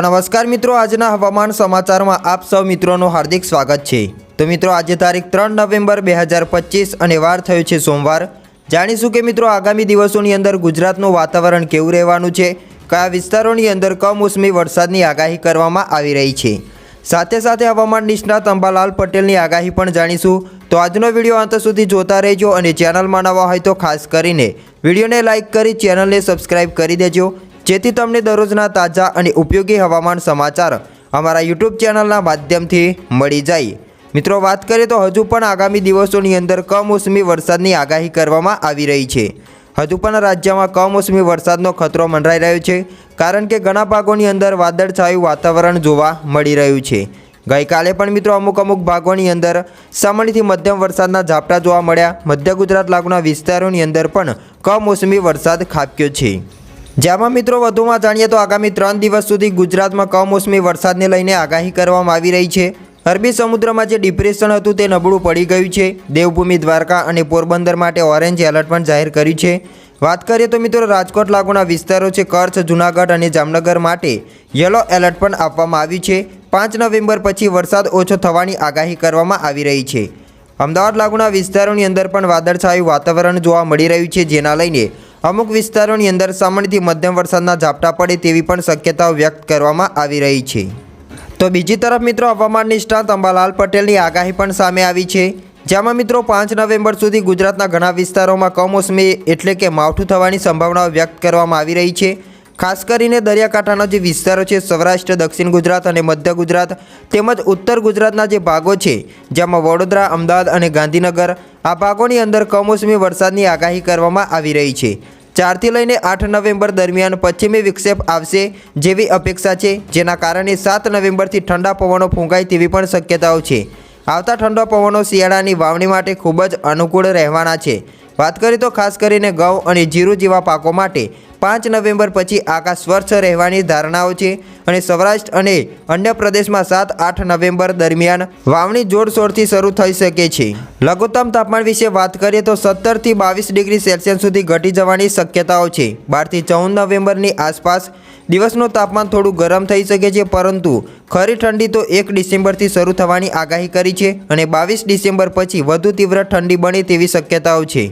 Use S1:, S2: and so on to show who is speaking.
S1: તો નમસ્કાર મિત્રો, આજના હવામાન સમાચારમાં આપ સૌ મિત્રોનું હાર્દિક સ્વાગત છે. તો મિત્રો, આજે તારીખ ત્રણ નવેમ્બર બે હજાર પચીસ અને વાર થયો છે સોમવાર. જાણીશું કે મિત્રો, આગામી દિવસોની અંદર ગુજરાતનું વાતાવરણ કેવું રહેવાનું છે? કયા વિસ્તારોની અંદર કમોસમી વરસાદની આગાહી કરવામાં આવી રહી છે? સાથે સાથે હવામાન નિષ્ણાત અંબાલાલ પટેલની આગાહી પણ જાણીશું. તો આજનો વીડિયો અંત સુધી જોતા રહેજો અને ચેનલમાં નવા હોય તો ખાસ કરીને વિડીયોને લાઇક કરી ચેનલને સબસ્ક્રાઇબ કરી દેજો. જેથી તમને દરરોજના તાજા અને ઉપયોગી હવામાન સમાચાર અમારા યુટ્યુબ ચેનલના માધ્યમથી મળી જાય. મિત્રો, વાત કરીએ તો હજુ પણ આગામી દિવસોની અંદર કમોસમી વરસાદની આગાહી કરવામાં આવી રહી છે. હજુ પણ રાજ્યમાં કમોસમી વરસાદનો ખતરો મંડરાઈ રહ્યો છે, કારણ કે ઘણા ભાગોની અંદર વાદળછાયું વાતાવરણ જોવા મળી રહ્યું છે. ગઈકાલે પણ મિત્રો અમુક અમુક ભાગોની અંદર સામાન્યથી મધ્યમ વરસાદના ઝાપટા જોવા મળ્યા. મધ્ય ગુજરાત લાગુના વિસ્તારોની અંદર પણ કમોસમી વરસાદ ખાબક્યો છે. જેમાં મિત્રો વધુમાં જાણીએ તો આગામી ત્રણ દિવસ સુધી ગુજરાતમાં કમોસમી વરસાદને લઈને આગાહી કરવામાં આવી રહી છે. અરબી સમુદ્રમાં જે ડિપ્રેશન હતું તે નબળું પડી ગયું છે. દેવભૂમિ દ્વારકા અને પોરબંદર માટે ઓરેન્જ એલર્ટ પણ જાહેર કર્યું છે. વાત કરીએ તો મિત્રો રાજકોટ લાગુના વિસ્તારો છે. કચ્છ, જૂનાગઢ અને જામનગર માટે યલો એલર્ટ પણ આપવામાં આવ્યું છે. પાંચ નવેમ્બર પછી વરસાદ ઓછો થવાની આગાહી કરવામાં આવી રહી છે. અમદાવાદ લાગુના વિસ્તારોની અંદર પણ વાદળછાયું વાતાવરણ જોવા મળી રહ્યું છે. જેના લઈને અમુક વિસ્તારોની અંદર સામાન્યથી મધ્યમ વરસાદના ઝાપટા પડે તેવી પણ શક્યતાઓ વ્યક્ત કરવામાં આવી રહી છે. તો બીજી તરફ મિત્રો હવામાન નિષ્ણાત અંબાલાલ પટેલની આગાહી પણ સામે આવી છે. જેમાં મિત્રો પાંચ નવેમ્બર સુધી ગુજરાતના ઘણા વિસ્તારોમાં કમોસમી એટલે કે માવઠું થવાની સંભાવનાઓ વ્યક્ત કરવામાં આવી રહી છે. ખાસ કરીને દરિયાકાંઠાના જે વિસ્તારો છે, સૌરાષ્ટ્ર, દક્ષિણ ગુજરાત અને મધ્ય ગુજરાત, તેમજ ઉત્તર ગુજરાતના જે ભાગો છે, જેમાં વડોદરા, અમદાવાદ અને ગાંધીનગર, આ ભાગોની અંદર કમોસમી વરસાદની આગાહી કરવામાં આવી રહી છે. ચારથી લઈને આઠ નવેમ્બર દરમિયાન પશ્ચિમી વિક્ષેપ આવશે જેવી અપેક્ષા છે, જેના કારણે સાત નવેમ્બરથી ઠંડા પવનો ફૂંકાય તેવી પણ શક્યતાઓ છે. આવતા ઠંડા પવનો શિયાળાની વાવણી માટે ખૂબ જ અનુકૂળ રહેવાના છે. વાત કરીએ તો ખાસ કરીને ઘઉં અને જીરું જેવા પાકો માટે પાંચ નવેમ્બર પછી આકાશ સ્વચ્છ રહેવાની ધારણાઓ છે અને સૌરાષ્ટ્ર અને અન્ય પ્રદેશમાં સાત આઠ નવેમ્બર દરમિયાન વાવણી જોરશોરથી શરૂ થઈ શકે છે. લઘુત્તમ તાપમાન વિશે વાત કરીએ તો સત્તરથી બાવીસ ડિગ્રી સેલ્સિયસ સુધી ઘટી જવાની શક્યતાઓ છે. બારથી ચૌદ નવેમ્બરની આસપાસ દિવસનું તાપમાન થોડું ગરમ થઈ શકે છે, પરંતુ ખરી ઠંડી તો એક ડિસેમ્બરથી શરૂ થવાની આગાહી કરી છે અને બાવીસ ડિસેમ્બર પછી વધુ તીવ્ર ઠંડી બને તેવી શક્યતાઓ છે.